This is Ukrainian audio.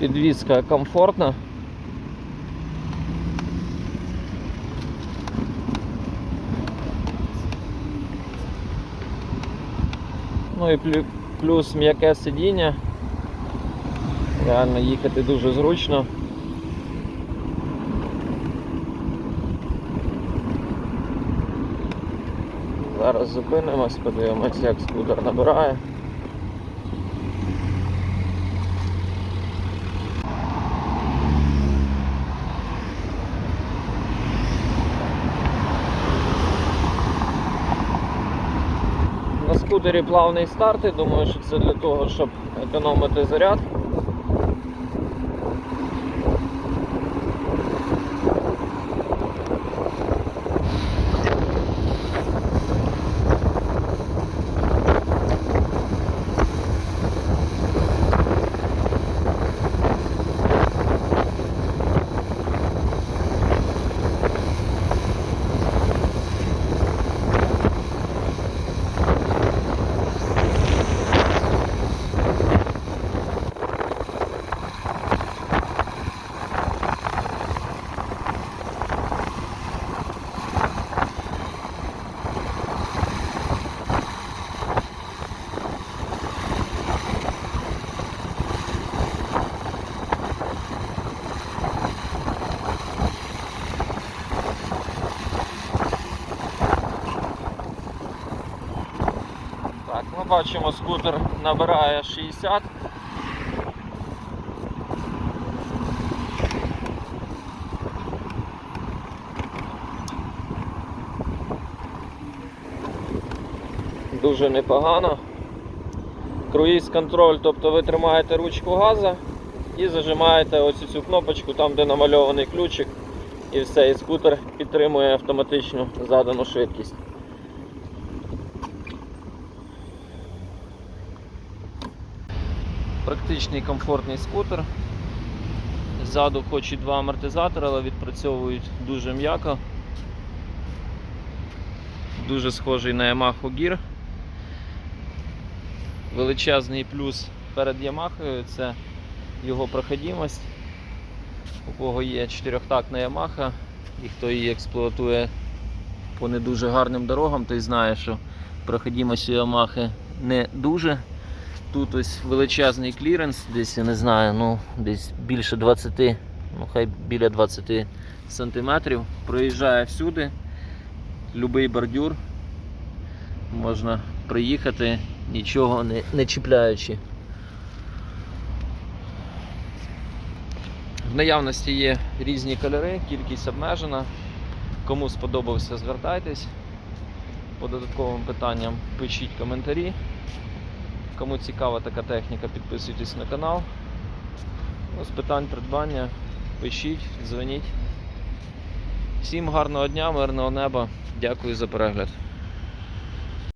Підвізка комфортна. Ну і плюс м'яке сидіння. Реально їхати дуже зручно. Зараз зупинимось, подивимось, як скутер набирає. На скутері плавний старт, думаю, що це для того, щоб економити заряд. Так, ми бачимо, скутер набирає 60. Дуже непогано. Круїз контроль, тобто ви тримаєте ручку газа і зажимаєте ось цю кнопочку там, де намальований ключик, і все, і скутер підтримує автоматичну задану швидкість. Практичний комфортний скутер. Ззаду хоч і два амортизатори, але відпрацьовують дуже м'яко. Дуже схожий на Yamaha Gear. Величезний плюс перед Yamaha це його проходимость. У кого є чотирьохтактна Yamaha і хто її експлуатує по не дуже гарним дорогам, той знає, що проходимость у Yamaha не дуже. Тут ось величезний кліренс, десь я не знаю, ну десь більше 20, ну хай біля 20 сантиметрів. Проїжджає всюди, любий бордюр. Можна приїхати, нічого не, не чіпляючи. В наявності є різні кольори, кількість обмежена. Кому сподобався, звертайтесь. По додатковим питанням пишіть коментарі. Кому цікава така техніка, підписуйтесь на канал. Ну, з питань придбання пишіть, дзвоніть. Всім гарного дня, мирного неба. Дякую за перегляд.